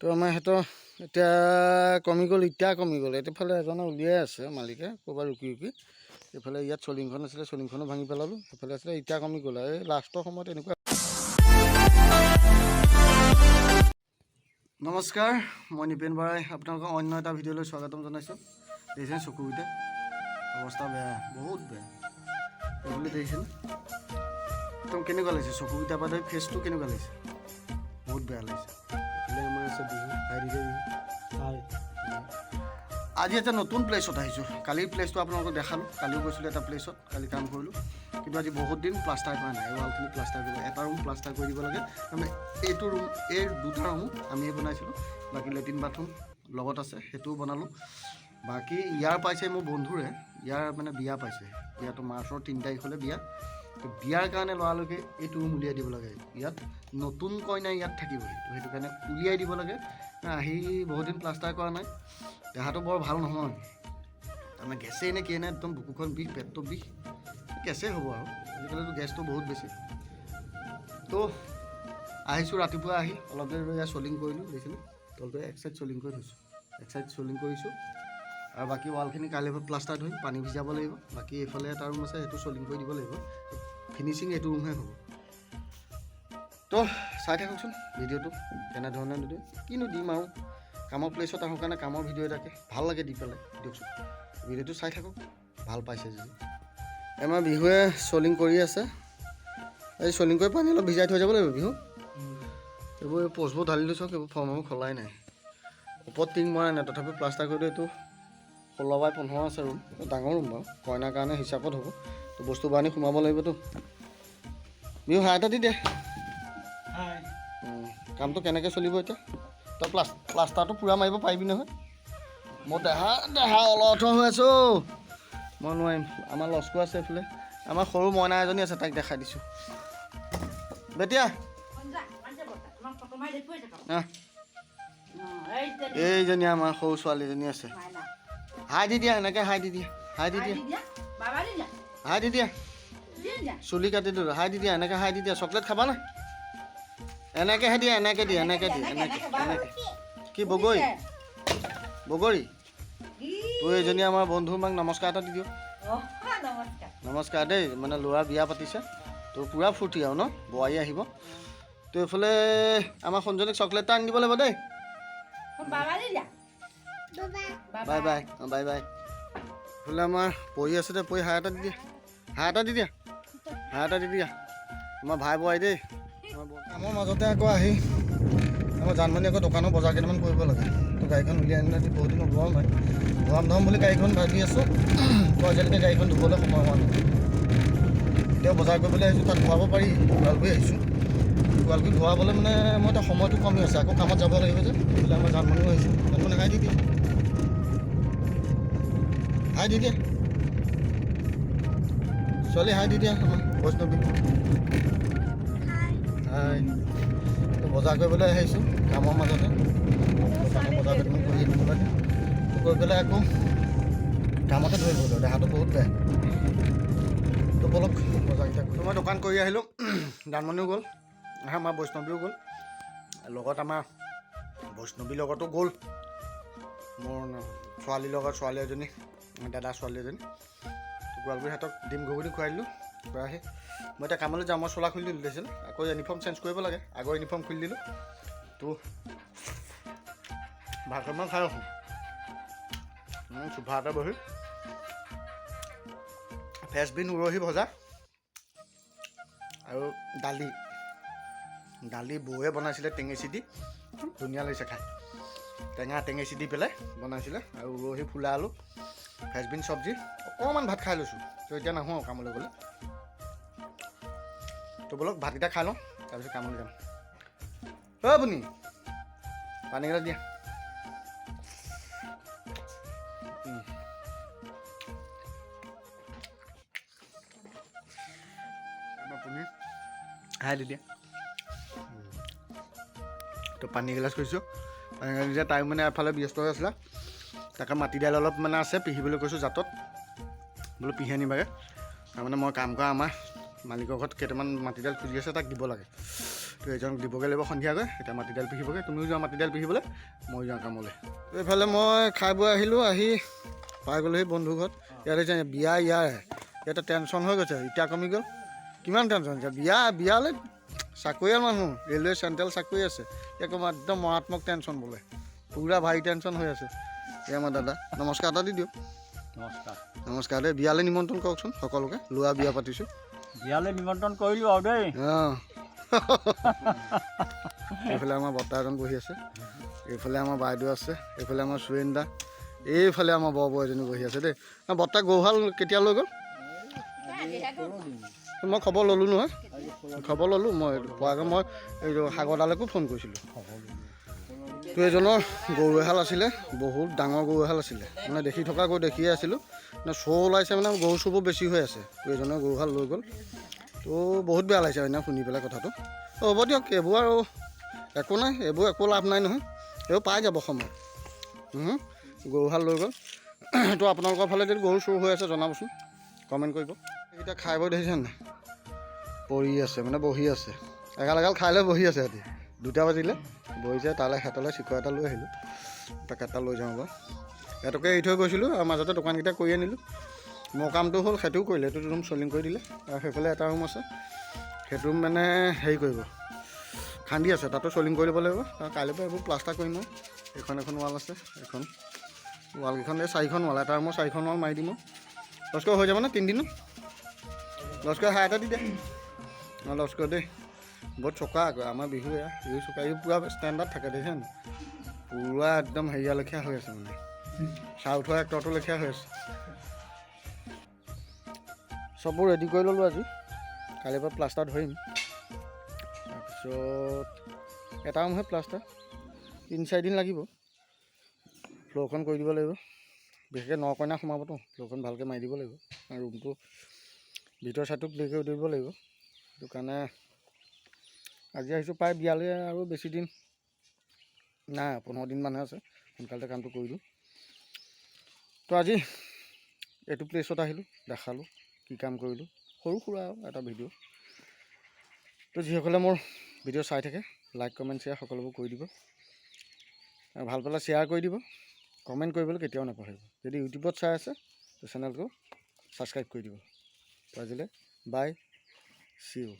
তো আমাৰ সিহঁতৰ এতিয়া কমি গ'ল এতিয়া কমি গ'ল। এইফালে এজনে উলিয়াই আছে মালিকে, ক'ৰবাত ৰুকি ৰুকি। এইফালে ইয়াত চলিংখন আছিলে, চলিংখনো ভাঙি পেলালোঁ। সেইফালে আছিলে এতিয়া কমি গ'ল। এই লাষ্টৰ সময়ত এনেকুৱা নমস্কাৰ, মই নিপেন বৰাই। আপোনালোকক অন্য এটা ভিডিঅ'লৈ স্বাগতম জনাইছোঁ। দেখিছেনে চকুকেইটা? অৱস্থা বেয়া, বহুত বেয়া। এইবুলি দেখিছেনে? একদম কেনেকুৱা লাগিছে? চকুকেইটাৰ পৰা ধৰি ফেচটো কেনেকুৱা লাগিছে? বহুত বেয়া লাগিছে। আজি এটা নতুন প্লেচত আহিছোঁ। কালিৰ প্লেচটো আপোনালোকক দেখালোঁ। কালিও গৈছিলোঁ এটা প্লেচত কালি কাম কৰিলোঁ। কিন্তু আজি বহুত দিন প্লাষ্টাৰ কৰা নাই। ৱালখিনি প্লাষ্টাৰ কৰিব এটা ৰুম প্লাষ্টাৰ কৰি দিব লাগে। তাৰমানে এইটো ৰুম এই দুটা ৰুম আমিয়ে বনাইছিলোঁ। বাকী লেট্ৰিন বাথৰুম লগত আছে সেইটোও বনালোঁ। বাকী ইয়াৰ পাইছে মোৰ বন্ধুৰে। ইয়াৰ মানে বিয়া পাইছে। বিয়াটো মাৰ্চৰ তিনি তাৰিখলৈ বিয়া। তো বিয়াৰ কাৰণে লৰালৰিকে এইটো ৰুম উলিয়াই দিব লাগে। ইয়াত নতুন কইনা ইয়াত থাকিবহি সেইটো কাৰণে উলিয়াই দিব লাগে। আহি বহুত দিন প্লাষ্টাৰ কৰা নাই। দেহাটো বৰ ভালো নহয়। তাৰমানে গেছেই নে কিয়ে নে একদম বুকুখন বিষ, পেটটো বিষ। গেছেই হ'ব আৰু। আজিকালিতো গেছটো বহুত বেছি। তো আহিছোঁ, ৰাতিপুৱা আহি অলপ দেৰি ইয়াত চলিং কৰিলোঁ দেখিছিলোঁ তলটো এক চাইড চলিং কৰি থৈছোঁ। এক চাইড চলিং কৰিছোঁ। আৰু বাকী ৱালখিনি কাইলৈ প্লাষ্টাৰ ধুই পানী ভিজাব লাগিব। বাকী এইফালে এটা ৰুম আছে, সেইটো চলিং কৰি দিব লাগিব। ফিনিচিং এইটো ৰুমহে হ'ব তো চাই থাককচোন ভিডিঅ'টো, কেনেধৰণে দিওঁ কিনো দিম আৰু, কামৰ প্লেচত আহোঁ কাৰণে কামৰ ভিডিঅ' এটাকে ভালো লাগে দি পেলাই, দিয়কচোন। ভিডিঅ'টো চাই থাকক, ভালো পাইছে যদি। আমাৰ বিহুৱে চলিং কৰি আছে। এই চলিং কৰি পানী অলপ ভিজাই থৈ যাব লাগিব বিহু। এইবোৰ এই প'ষ্টবোৰ ঢালি লৈছোঁ এইবোৰ ফৰ্মবোৰ খোলাই নাই। ওপৰত টিং মৰাই নাই তথাপি প্লাষ্টাৰ কৰি এইটো ষোল্ল বাই পোন্ধৰ আছে ৰুম ডাঙৰ ৰুম বাৰু, কইনাৰ কাৰণে হিচাপত হ'ব। তো বস্তু বাহানি সোমাব লাগিবতো বিহু হাই এটা দি দে। কামটো কেনেকৈ চলিব এতিয়া? তই প্লাছ প্লাষ্টাৰটো পূৰা মাৰিব পাৰিবি নহয়। মোৰ দেহা দেহা অলৰ্থ হৈ আছোঁ। মই নোৱাৰিম। আমাৰ লস্কো আছে এইফালে। আমাৰ সৰু মইনা এজনী আছে তাইক দেখাই দিছোঁ। আহ, এইজনী আমাৰ সৰু ছোৱালীজনী আছে। হাই দি দিয়া এনেকৈ হাই দি দিয়া। হাই দি দিয়া। হাই দি দিয়া চুলি কাটি দিলোঁ। হাই দি দিয়া এনেকৈ হাই দি দিয়া চকলেট খাবা না? এনেকৈহে দিয়া এনেকৈ দিয়া এনেকৈ দিয়া এনেকৈ। এনেকৈ। কি বগৰী? বগৰী? তোৰ এজনী আমাৰ বন্ধু মাক নমস্কাৰ এটা দি দিওঁ নমস্কাৰ। দেই মানে ল'ৰা বিয়া পাতিছে। তোৰ পূৰা ফূৰ্তি আৰু ন? বোৱাৰী আহিব। তো এইফালে আমাৰ সঞ্জনীক চকলেট এটা আনি দিব লাগিব দেই। Bye bye. অঁ বাই বাই। এইফালে আমাৰ পঢ়ি আছে দে পঢ়ি হাঁহ এটা দি দিয়া। এটা দি দিয়া। এটা দি দিয়া। আমাৰ ভাই বোৱাৰী দেই কামৰ মাজতে আকৌ আহি আমাৰ জানমণি আকৌ দোকানৰ বজাৰ কেইটামান কৰিব লাগে। তো গাড়ীখন উলিয়াই আনিলে আজি বহুত দিন ওলোৱাও নাই ধুৱাম ধুৱাম বুলি গাড়ীখন ভাবি আছোঁ। তো আজিলৈকে গাড়ীখন ধুবলৈ সময় হোৱা নাই। এতিয়া বজাৰ কৰিবলৈ আহিছোঁ, তাত ধুৱাব পাৰি। গোৱালগুৰি আহিছোঁ। গোৱালগুৰি ধুৱাবলৈ মানে মই এতিয়া সময়টো কমি আছে। আকৌ কামত যাব লাগিব যে। এইফালে আমাৰ জানমণিও আহিছে। জানমণি হাই দি দিয়ে। হাই দি দিয়ে। ছোৱালী হাই দি দিয়া বৈষ্ণৱী হাই বজাৰ কৰিবলৈ আহিছোঁ কামৰ মাজতে। তো বজাৰ কেইটামান কৰি আনিব লাগে। তো গৈ পেলাই আকৌ কামতে ধৰিব লাগিব দেহাটো বহুত বেয়া। তো বলক বজাৰকেইটা মই দোকান কৰি আহিলোঁ জানমণিও গ'ল। আহা আমাৰ বৈষ্ণৱীও গ'ল। লগত আমাৰ বৈষ্ণৱীৰ লগতো গ'ল। মোৰ ছোৱালীৰ লগত ছোৱালী এজনী দাদা ছোৱালী এজনী। তো গোৱালগুৰিহাটক ডিম ঘুগুনি খুৱাই দিলোঁ খুৱাই মই এতিয়া কামলৈ যাওঁ, মই চোলা খুলি দিলোঁ দেখিছিল আকৌ ইউনিফৰ্ম চেঞ্জ কৰিব লাগে। আগৰ ইউনিফৰ্ম খুলি দিলোঁ। তো ভাত কেইটামান খাই আহোঁ। চোফা এটা বহি। ফ্ৰেচবিন উৰহি ভজা। আৰু দালি। দালি বৌয়ে বনাইছিলে টেঙেচি দি। ধুনীয়া লাগিছে খাই। টেঙা টেঙেচি দি পেলাই বনাইছিলে। আৰু উৰহি ফুলা আলু। ফ্ৰেচবিন চব্জি অকণমান ভাত খাই লৈছোঁ। তো এতিয়া নাহোঁ আৰু কামলৈ গ'লে। তো বলক ভাতকেইটা খাই লওঁ তাৰপিছত কামলৈ যাম। অ' আপুনি পানীকেইটা দিয়া। আপুনি? হাই দি দিয়া। তো পানী এগিলাচ কৈছোঁ পানী এগিলাচ দিয়া তাই মানে এফালে ব্যস্ত হৈ আছিলে। তাকে মাটি দাইল অলপ মানে আছে, পিহিবলৈ কৈছোঁ জাতত। বোলো পিহি আনিবাগে। তাৰমানে মই কাম কৰা আমাৰ মালিকৰ ঘৰত কেইটামান মাটিদাইল খুজি আছে, তাক দিব লাগে। তো এজনক দিবগৈ লাগিব সন্ধিয়াকৈ, এতিয়া মাটিদাইল পিহিবগৈ। তুমিও যোৱা মাটিদাইল পিহিবলৈ মই যাওঁ কামলৈ। এইফালে মই খাই বৈ আহিলোঁ, আহি পাই গ'লোহি বন্ধু ঘৰত। ইয়াত হৈছে বিয়া, ইয়াৰে, ইয়াতে টেনশ্যন হৈ গৈছে, ইটা কমি গ'ল। কিমান টেনশ্যন হৈছে? বিয়া, বিয়ালৈ চাকৰিয়াল মানুহ ৰেলৱে চেণ্ট্ৰেল চাকৰি আছে। এতিয়া একদম মাৰাত্মক টেনশ্যন বোলে। পূৰা ভাৰী টেনশ্যন হৈ আছে। এই আমাৰ দাদা নমস্কাৰ এটা দি দিয়ক। নমস্কাৰ। নমস্কাৰ দেই বিয়ালৈ নিমন্ত্ৰণ কৰকচোন সকলোকে ল'ৰা বিয়া পাতিছোঁ। বিয়ালৈ নিমন্ত্ৰণ কৰিলোঁ আৰু দেই। অঁ। এইফালে আমাৰ বৰ্তা এজন বহি আছে এইফালে আমাৰ বাইদেউ আছে এইফালে আমাৰ সুৰেন্দা এইফালে আমাৰ বৰ বৌ এজনী বহি আছে দেই। বৰ্তা গৰুহাল কেতিয়া লৈ গ'ল? মই খবৰ ল'লোঁ নহয়। খবৰ ল'লোঁ মই পোৱাকৈ মই এই সাগৰদালৈকো ফোন কৰিছিলোঁ। তো এজনৰ গৰু এহাল আছিলে, বহুত ডাঙৰ গৰু এহাল আছিলে। মানে দেখি থকা গৰু দেখিয়ে আছিলোঁ। মানে চৌ ওলাইছে মানে গৰু চৌবোৰ বেছি হৈ আছে। তো এজনৰ গৰুহাল লৈ গ'ল। তো বহুত বেয়া লাগিছে মানে শুনি পেলাই কথাটো। হ'ব দিয়ক, এইবোৰ আৰু একো নাই, এইবোৰ একো লাভ নাই নহয়। এইবোৰ পাই যাব সময়। গৰুহাল লৈ গ'ল। তো আপোনালোকৰ ফালে যদি গৰু চুৰ হৈ আছে, জনাবচোন। কমেণ্ট কৰিব। এইকেইটা খাই বৈ দেখিছেনে নাই? পৰি আছে মানে বহি আছে। এগাল এগাল খাই লৈ বহি আছে সিহঁতি। দুটা বাজিলে। বহিছে তালৈ সিহঁতলৈ চিখৰ এটা লৈ আহিলোঁ। পেকেট এটা লৈ যাওঁ বাৰু। সিহঁতকে এৰি থৈ গৈছিলোঁ, আৰু মাজতে দোকানকেইটা কৰি আনিলোঁ। মোৰ কামটো হ'ল সেইটোও কৰিলে সেইটো ৰুম চলিং কৰি দিলে। আৰু সেইফালে এটা ৰুম আছে। সেইটো ৰুম মানে হেৰি কৰিব। খান্দি আছে, তাতো চলিং কৰি দিব লাগিব। আৰু কাইলৈ পৰা এইবোৰ প্লাষ্টাৰ কৰিম আৰু। এইখন এখন ৱাল আছে এখন ৱালকেইখন, এই চাৰিখন ৱাল, এটা ৰুমৰ চাৰিখন ৱাল মাৰি দিম লস্কৰ হৈ যাব নে তিনিদিনত? লস্কৰ হাই এটা দি দে অঁ, লস্কৰ দেই। বহুত চোকা আকৌ, আমাৰ বিহু এয়া, বিহু চোকা, এই পূৰা ষ্টেণ্ডাৰ্ড থাকে দেখিছে নাই পূৰা একদম হেৰিয়া লেখীয়া হৈ আছে মানে। চাউথৰ এক্টৰটো লেখীয়া হৈ আছে। চববোৰ ৰেডি কৰি ল'লোঁ আজি। কালিৰ পৰা প্লাষ্টাৰ ধৰিম। তাৰপিছত এটা ৰুমহে প্লাষ্টাৰ তিনি চাৰিদিন লাগিব। ফ্ল'ৰখন কৰি দিব লাগিব। বিশেষকৈ ন কইনা সোমাবতো ফ্ল'ৰখন ভালকৈ মাৰি দিব লাগিব। আৰু ৰুমটো ভিতৰ চাইডটো কৰি দিব লাগিব। সেইটো কাৰণে আজি আহিছোঁ প্ৰায় বিয়ালৈ আৰু বেছি দিন নাই পোন্ধৰ দিনমানহে আছে সোনকালতে কামটো কৰি দিওঁ তো আজি এইটো প্লেচত আহিলোঁ দেখালোঁ কি কাম কৰিলোঁ সৰু সুৰা আৰু এটা ভিডিঅ' তো যিসকলে মোৰ ভিডিঅ' চাই থাকে লাইক কমেণ্ট শ্বেয়াৰ সকলোবোৰ কৰি দিব। ভাল পালে শ্বেয়াৰ কৰি দিব কমেণ্ট কৰিবলৈ কেতিয়াও নাপাহৰিব যদি ইউটিউবত চাই আছে তো চেনেলটো ছাবস্ক্ৰাইব কৰি দিব। তো আজিলৈ বাই চি ইউ